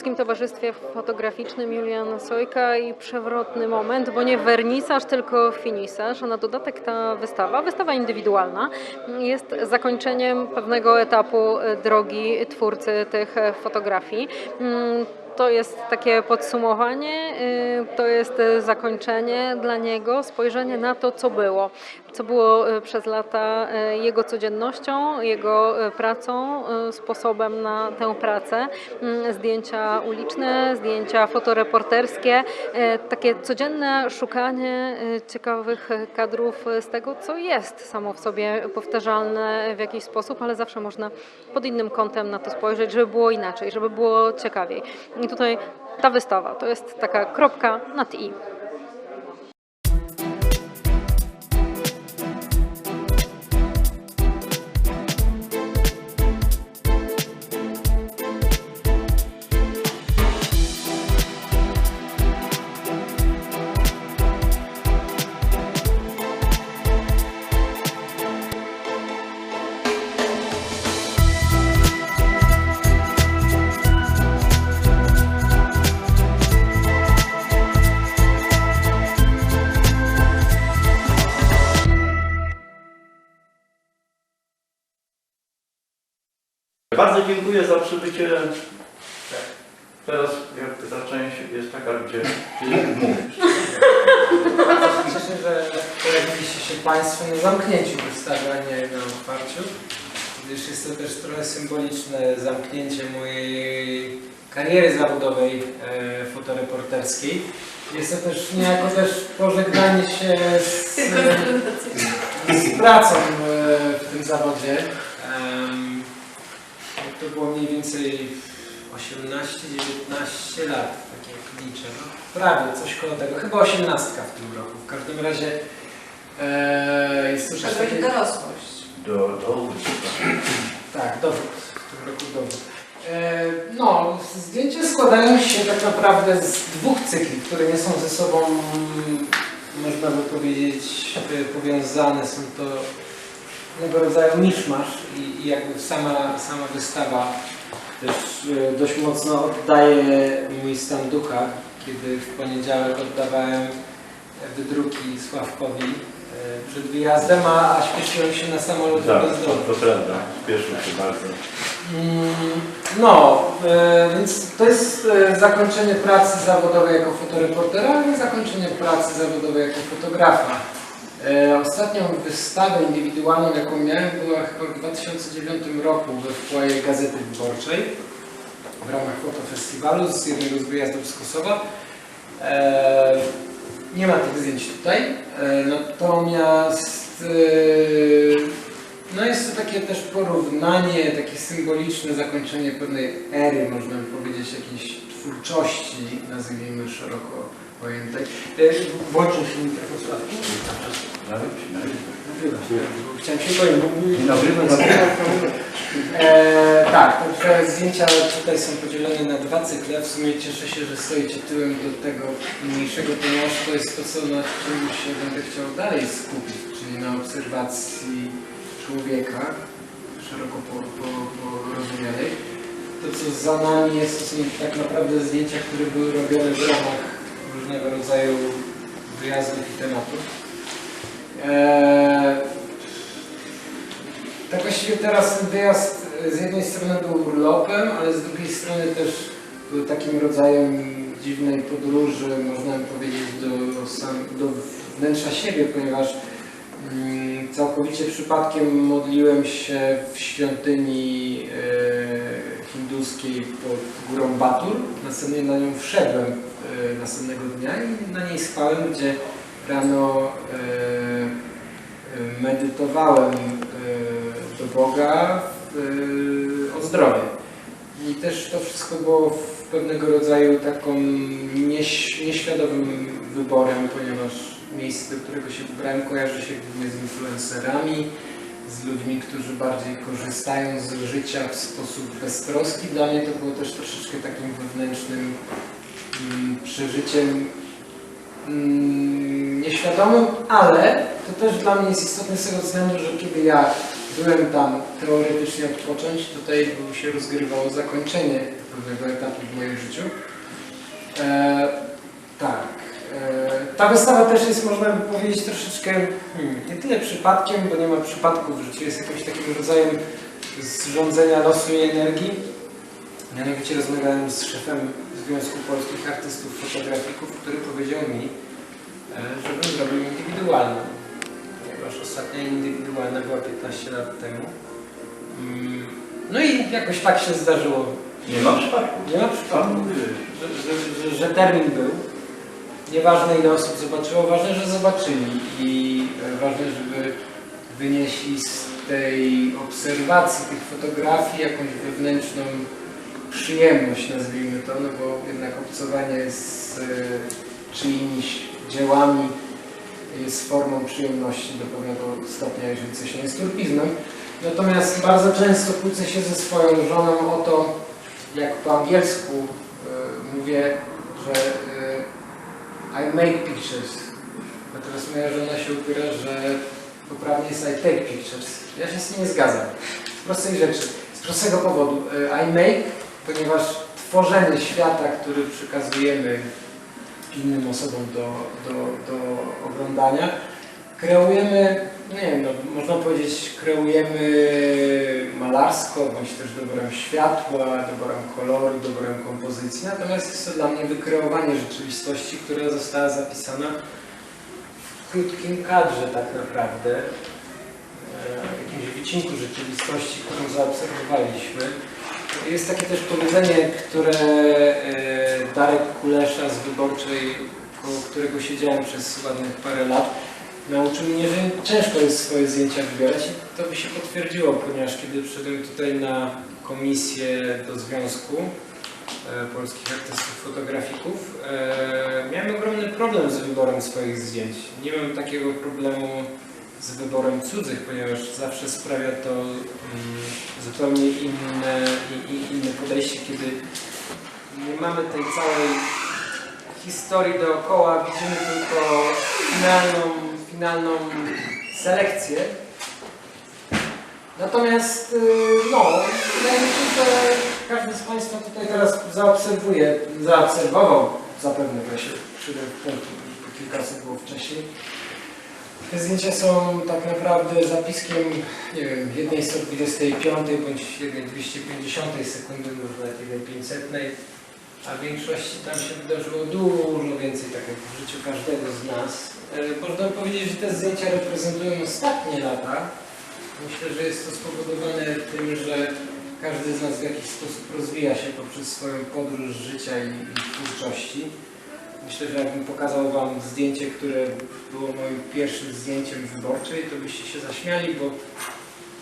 Łódzkim Towarzystwie Fotograficznym Juliana Sojka i przewrotny moment, bo nie wernisaż, tylko finisaż, a na dodatek ta wystawa, wystawa indywidualna, jest zakończeniem pewnego etapu drogi twórcy tych fotografii. To jest takie podsumowanie, y, to jest y, zakończenie dla niego, spojrzenie na to, co było. Co było y, przez lata jego codziennością, jego pracą, sposobem na tę pracę. Mm, Zdjęcia uliczne, zdjęcia fotoreporterskie, takie codzienne szukanie ciekawych kadrów z tego, co jest samo w sobie powtarzalne w jakiś sposób, ale zawsze można pod innym kątem na to spojrzeć, żeby było inaczej, żeby było ciekawiej. Tutaj ta wystawa to jest taka kropka nad i. dziękuję za przybycie. Teraz jak ta część jest taka, gdzie gdzie mówisz. Bardzo się cieszę, że pojawiliście się Państwo na zamknięciu wystawy, a nie na otwarciu. Gdyż jest to też trochę symboliczne zamknięcie mojej kariery zawodowej e, fotoreporterskiej. Jest to też niejako też pożegnanie się z, z pracą e, w tym zawodzie. Em, to było mniej więcej 18-19 lat, tak jak liczę. No, prawie coś koło tego. Chyba 18 w tym roku. W każdym razie e, jest to Przeszłeś takie... dorosłość. Do, do Tak, dowód. W tym roku dowód. E, no, zdjęcia składają się tak naprawdę z dwóch cykli, które nie są ze sobą, mm, można by powiedzieć, e, powiązane. Są to pewnego rodzaju miszmasz i, i jakby sama, sama wystawa też e, dość mocno oddaje mój stan ducha, kiedy w poniedziałek oddawałem wydruki Sławkowi e, przed wyjazdem, a, a śpieszyłem się na samolot Tak, bez domu. to prawda. Spieszył się bardzo. Mm, No, e, więc to jest zakończenie pracy zawodowej jako fotoreportera, ale zakończenie pracy zawodowej jako fotografa. E, Ostatnią wystawę indywidualną, jaką miałem, była chyba w 2009 roku we foyer Gazety Wyborczej w ramach fotofestiwalu z jednego z wyjazdów z Kosowa. E, Nie ma tych zdjęć tutaj, e, natomiast no jest to takie też porównanie, takie symboliczne zakończenie pewnej ery, można by powiedzieć, jakiejś twórczości, nazwijmy szeroko pojętej. E, Włączył się mikrofon bo Chciałem się nagrywa. E, tak, te zdjęcia tutaj są podzielone na dwa cykle. W sumie cieszę się, że stoicie tyłem do tego mniejszego, ponieważ to jest to, co na czym się będę chciał dalej skupić, czyli na obserwacji człowieka, szeroko po, po, po rozumianej. To, co za nami jest, to są tak naprawdę zdjęcia, które były robione w ramach różnego rodzaju wyjazdów i tematów. E, tak właściwie teraz ten wyjazd e, z jednej strony był urlopem, ale z drugiej strony też był takim rodzajem dziwnej podróży, można powiedzieć, do, do wnętrza siebie, ponieważ całkowicie przypadkiem modliłem się w świątyni e, hinduskiej pod górą Batur. Następnie na nią wszedłem e, następnego dnia i na niej spałem, gdzie rano e, medytowałem do Boga o zdrowie. I też to wszystko było w pewnego rodzaju taką nieś, nieświadomym wyborem, ponieważ miejsce, do którego się wybrałem, kojarzy się głównie z influencerami, z ludźmi, którzy bardziej korzystają z życia w sposób beztroski. Dla mnie to było też troszeczkę takim wewnętrznym mm, przeżyciem mm, nieświadomym, ale to też dla mnie jest istotne z tego względu, że kiedy ja byłem tam teoretycznie odpocząć, tutaj się rozgrywało zakończenie pewnego etapu w moim życiu. E, ta wystawa też jest, można by powiedzieć, troszeczkę hmm, nie tyle przypadkiem, bo nie ma przypadków w życiu, jest jakimś takim rodzajem zrządzenia losu i energii. Mianowicie rozmawiałem z szefem Związku Polskich Artystów Fotografików, który powiedział mi, e, żebym zrobił indywidualną. Ponieważ ostatnia indywidualna była 15 lat temu. Mm, No i jakoś tak się zdarzyło. Nie ma przypadku. Nie ma przypadku że, że, że, że termin był. Nieważne ile osób zobaczyło, ważne, że zobaczyli i e, ważne, żeby wynieśli z tej obserwacji tych fotografii jakąś wewnętrzną przyjemność, nazwijmy to, no bo jednak obcowanie z e, czyimiś dziełami jest formą przyjemności do pewnego stopnia, jeżeli coś nie jest turpizmem. Natomiast bardzo często kłócę się ze swoją żoną o to, jak po angielsku e, mówię, że I make pictures. Natomiast moja żona się upiera, że poprawnie jest I take pictures. Ja się z tym nie zgadzam. Z prostej rzeczy. Z prostego powodu. E, I make, ponieważ tworzenie świata, który przekazujemy innym osobom do, do, do oglądania, kreujemy, nie wiem, no, można powiedzieć, kreujemy malarsko, bądź też doborem światła, doborem koloru, doborem kompozycji. Natomiast jest to dla mnie wykreowanie rzeczywistości, która została zapisana w krótkim kadrze tak naprawdę, e, jakimś wycinku rzeczywistości, którą zaobserwowaliśmy. Jest takie też powiedzenie, które e, Darek Kulesza z Wyborczej, koło którego siedziałem przez ładnych parę lat, nauczył mnie, że ciężko jest swoje zdjęcia wybierać i to by się potwierdziło, ponieważ kiedy przyszedłem tutaj na komisję do Związku e, Polskich Artystów Fotografików, e, miałem ogromny problem z wyborem swoich zdjęć. Nie mam takiego problemu z wyborem cudzych, ponieważ zawsze sprawia to mm, zupełnie inne, inne podejście, kiedy nie mamy tej całej historii dookoła, widzimy tylko finalną, finalną selekcję. Natomiast, y, no, wydaje mi się, że każdy z Państwa tutaj teraz zaobserwuje, zaobserwował zapewne, bo ja się przyszedłem w punkt, po kilkaset było wcześniej. Te zdjęcia są tak naprawdę zapiskiem, nie wiem, jednej 125 bądź jednej 250 sekundy, może nawet jednej 500, a w większości tam się wydarzyło dużo więcej, tak jak w życiu każdego z nas. E, Można powiedzieć, że te zdjęcia reprezentują ostatnie lata. Myślę, że jest to spowodowane tym, że każdy z nas w jakiś sposób rozwija się poprzez swoją podróż życia i, twórczości. Myślę, że jakbym pokazał Wam zdjęcie, które było moim pierwszym zdjęciem wyborczej, to byście się zaśmiali, bo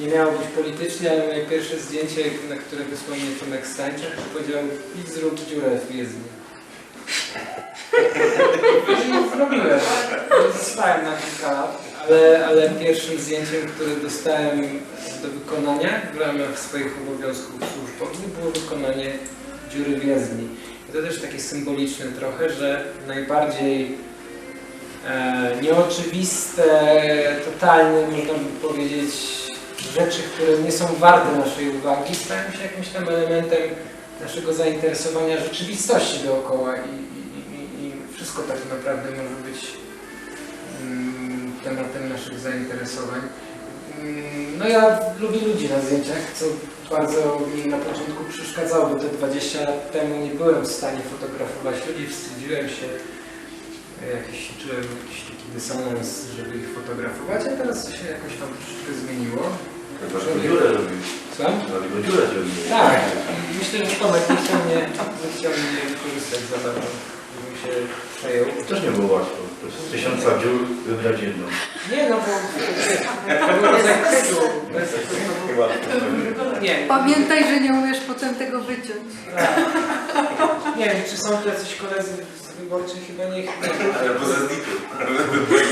nie miało być politycznie, ale moje pierwsze zdjęcie, na które wysłał mnie Tomek Stańczak, powiedział, idź zrób dziurę w jezdni. I zrobiłem. Zostałem na kilka lat, ale, ale pierwszym zdjęciem, które dostałem do wykonania w ramach swoich obowiązków służbowych było wykonanie dziury w jezdni. I to też takie symboliczne trochę, że najbardziej e, nieoczywiste, totalnie można by powiedzieć rzeczy, które nie są warte naszej uwagi, stają się jakimś tam elementem naszego zainteresowania rzeczywistości dookoła i, i, i, wszystko tak naprawdę może być mm, tematem naszych zainteresowań. Mm, No ja lubię ludzi na zdjęciach, co bardzo mi na początku przeszkadzało, bo te 20 lat temu nie byłem w stanie fotografować ludzi, wstydziłem się, jakiś, czułem jakiś taki dysonans, żeby ich fotografować, a teraz się jakoś tam troszeczkę zmieniło. Dlatego dziurę robił. Co? Dlatego dziurę zrobił. Tak, myślę, że Tomek nie chciał mnie, nie chciał mnie wykorzystać za bardzo, żebym się przejął. To też nie było łatwo. To z tysiąca dziur wybrać jedną. Nie no, bo to było bez akcentu, bez. Nie, Pamiętaj, że nie umiesz potem tego wyciąć. Nie wiem, czy są tu jacyś koledzy z wyborczych, chyba nie. Ale poza zniku.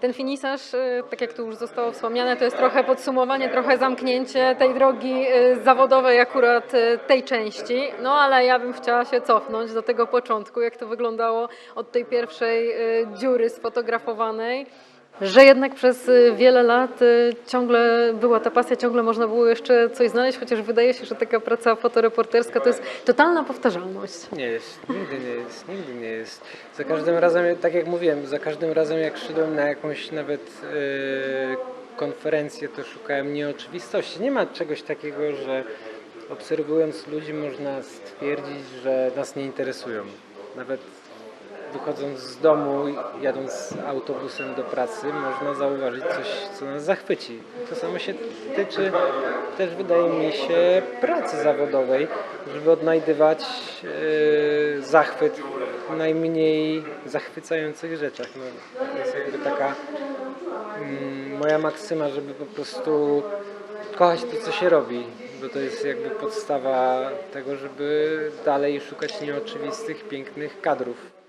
Ten finisarz, y, tak jak tu już zostało wspomniane, to jest trochę podsumowanie, trochę zamknięcie tej drogi y, zawodowej akurat y, tej części. No ale ja bym chciała się cofnąć do tego początku, jak to wyglądało od tej pierwszej dziury sfotografowanej. Że jednak przez y, wiele lat y, ciągle była ta pasja, ciągle można było jeszcze coś znaleźć, chociaż wydaje się, że taka praca fotoreporterska to jest totalna powtarzalność. Nie jest, nigdy nie jest, nigdy nie jest. Za każdym razem, tak jak mówiłem, za każdym razem jak szedłem na jakąś nawet e, konferencję, to szukałem nieoczywistości. Nie ma czegoś takiego, że obserwując ludzi można stwierdzić, że nas nie interesują. Nawet wychodząc z domu, jadąc autobusem do pracy, można zauważyć coś, co nas zachwyci. To samo się tyczy też, wydaje mi się, pracy zawodowej, żeby odnajdywać e, zachwyt w najmniej zachwycających rzeczach. No, to jest jakby taka mm, moja maksyma, żeby po prostu kochać to, co się robi, bo to jest jakby podstawa tego, żeby dalej szukać nieoczywistych, pięknych kadrów.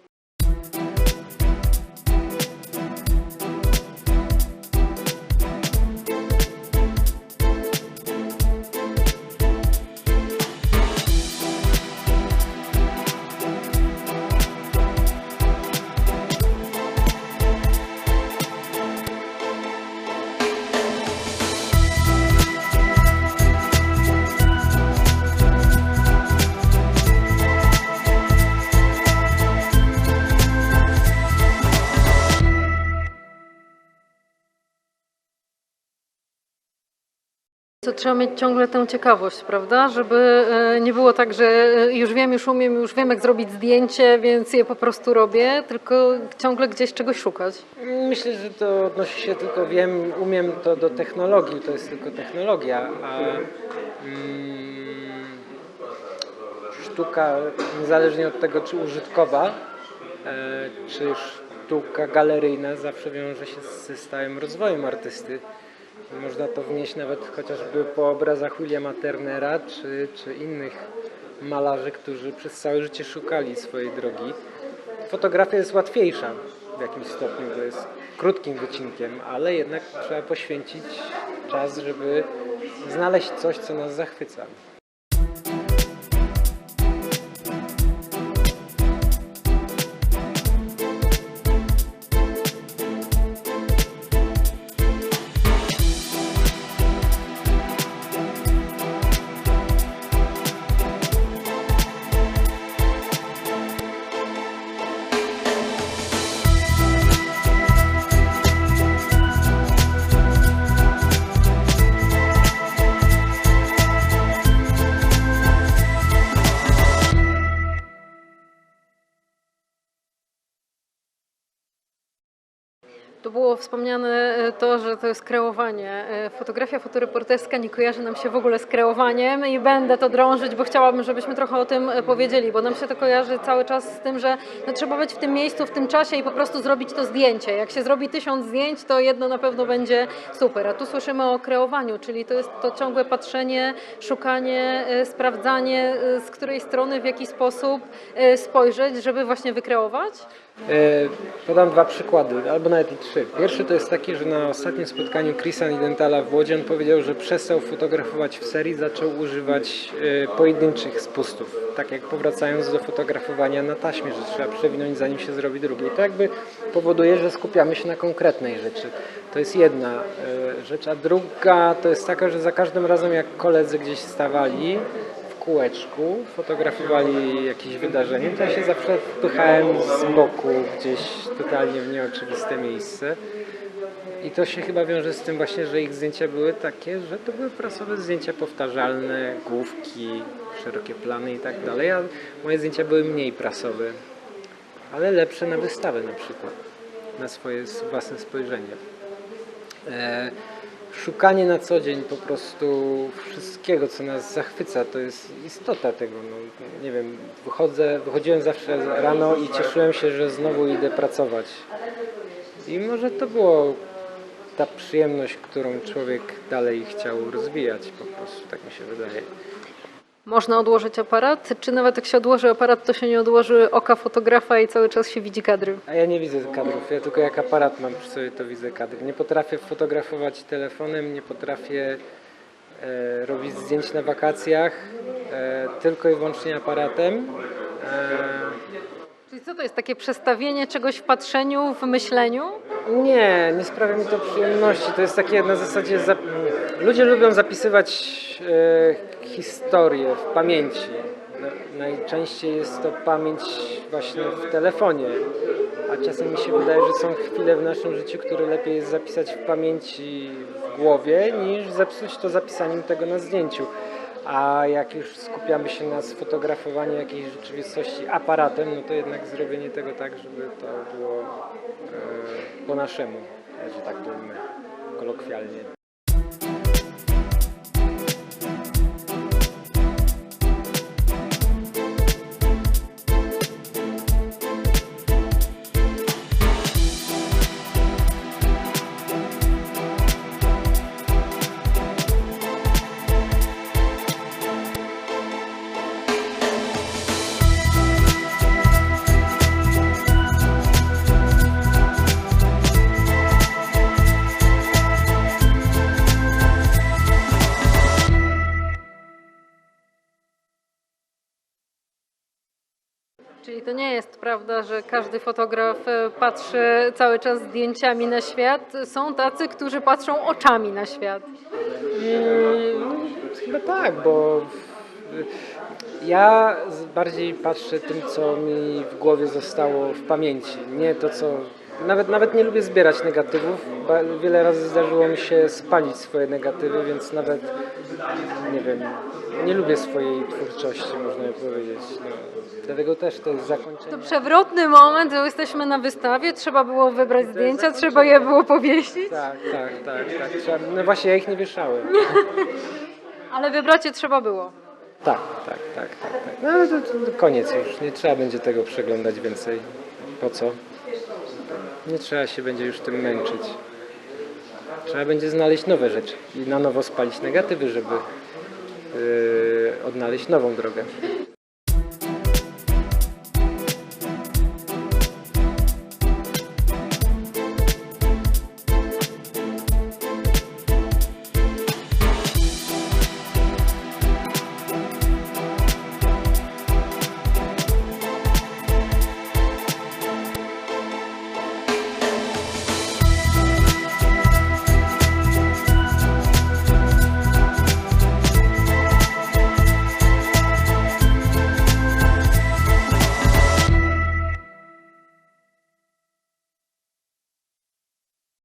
To trzeba mieć ciągle tę ciekawość, prawda? Żeby e, nie było tak, że e, już wiem, już umiem, już wiem, jak zrobić zdjęcie, więc je po prostu robię, tylko ciągle gdzieś czegoś szukać. Myślę, że to odnosi się tylko, wiem, umiem to do technologii, to jest tylko technologia, a mm, sztuka, niezależnie od tego, czy użytkowa, e, czy sztuka galeryjna, zawsze wiąże się ze stałym rozwojem artysty. Można to wnieść nawet chociażby po obrazach Williama Turnera, czy, czy innych malarzy, którzy przez całe życie szukali swojej drogi. Fotografia jest łatwiejsza w jakimś stopniu, bo jest krótkim wycinkiem, ale jednak trzeba poświęcić czas, żeby znaleźć coś, co nas zachwyca. Wspomniane e, to, że to jest kreowanie. E, Fotografia fotoreporterska nie kojarzy nam się w ogóle z kreowaniem i będę to drążyć, bo chciałabym, żebyśmy trochę o tym e, powiedzieli, bo nam się to kojarzy cały czas z tym, że no, trzeba być w tym miejscu, w tym czasie i po prostu zrobić to zdjęcie. Jak się zrobi tysiąc zdjęć, to jedno na pewno będzie super. A tu słyszymy o kreowaniu, czyli to jest to ciągłe patrzenie, szukanie, sprawdzanie, z której strony, w jaki sposób spojrzeć, żeby właśnie wykreować. E, Podam dwa przykłady, albo nawet i trzy. Pierwszy to jest taki, że na ostatnim spotkaniu Chrisa Nidentala w Łodzi on powiedział, że przestał fotografować w serii, zaczął używać e, pojedynczych spustów. Tak jak powracając do fotografowania na taśmie, że trzeba przewinąć zanim się zrobi drugi. To jakby powoduje, że skupiamy się na konkretnej rzeczy. To jest jedna e, rzecz. A druga to jest taka, że za każdym razem jak koledzy gdzieś stawali, kółeczku, fotografowali jakieś wydarzenie, to ja się zawsze wpychałem z boku gdzieś totalnie w nieoczywiste miejsce. I to się chyba wiąże z tym właśnie, że ich zdjęcia były takie, że to były prasowe zdjęcia powtarzalne, główki, szerokie plany i tak dalej, a moje zdjęcia były mniej prasowe, ale lepsze na wystawę na przykład, na swoje własne spojrzenie. E, szukanie na co dzień po prostu wszystkiego, co nas zachwyca, to jest istota tego. No, nie wiem, wychodzę, wychodziłem zawsze rano i cieszyłem się, że znowu idę pracować. I może to było ta przyjemność, którą człowiek dalej chciał rozwijać po prostu, tak mi się wydaje. Można odłożyć aparat, czy nawet jak się odłoży aparat, to się nie odłoży oka fotografa i cały czas się widzi kadry? A ja nie widzę kadrów, ja tylko jak aparat mam przy sobie, to widzę kadry. Nie potrafię fotografować telefonem, nie potrafię e, robić zdjęć na wakacjach, e, tylko i wyłącznie aparatem. E, Czyli co to jest takie przestawienie czegoś w patrzeniu, w myśleniu? Nie, nie sprawia mi to przyjemności. To jest takie na zasadzie. Zap... Ludzie lubią zapisywać e, historię w pamięci. Na- Najczęściej jest to pamięć właśnie w telefonie. A czasem mi się wydaje, że są chwile w naszym życiu, które lepiej jest zapisać w pamięci w głowie, niż zepsuć to zapisaniem tego na zdjęciu. A jak już skupiamy się na sfotografowaniu jakiejś rzeczywistości aparatem, no to jednak zrobienie tego tak, żeby to było e, po naszemu, że tak to kolokwialnie. Czyli to nie jest prawda, że każdy fotograf e, patrzy cały czas zdjęciami na świat. Są tacy, którzy patrzą oczami na świat. Mm, chyba tak, bo ja bardziej patrzę tym, co mi w głowie zostało w pamięci, nie to, co. Nawet, nawet nie lubię zbierać negatywów. Wiele razy zdarzyło mi się spalić swoje negatywy, więc nawet nie wiem, nie lubię swojej twórczości, można by powiedzieć. No, dlatego też to jest zakończenie. To przewrotny moment, że jesteśmy na wystawie, trzeba było wybrać zdjęcia, trzeba je było powiesić, Tak, tak, tak, tak. Trzeba, no właśnie, ja ich nie wieszałem. ale wybrać je trzeba było. Tak, tak, tak, tak. tak. No ale to, to koniec już. Nie trzeba będzie tego przeglądać więcej. Po co? Nie trzeba się będzie już tym męczyć. Trzeba będzie znaleźć nowe rzeczy i na nowo spalić negatywy, żeby odnaleźć nową drogę.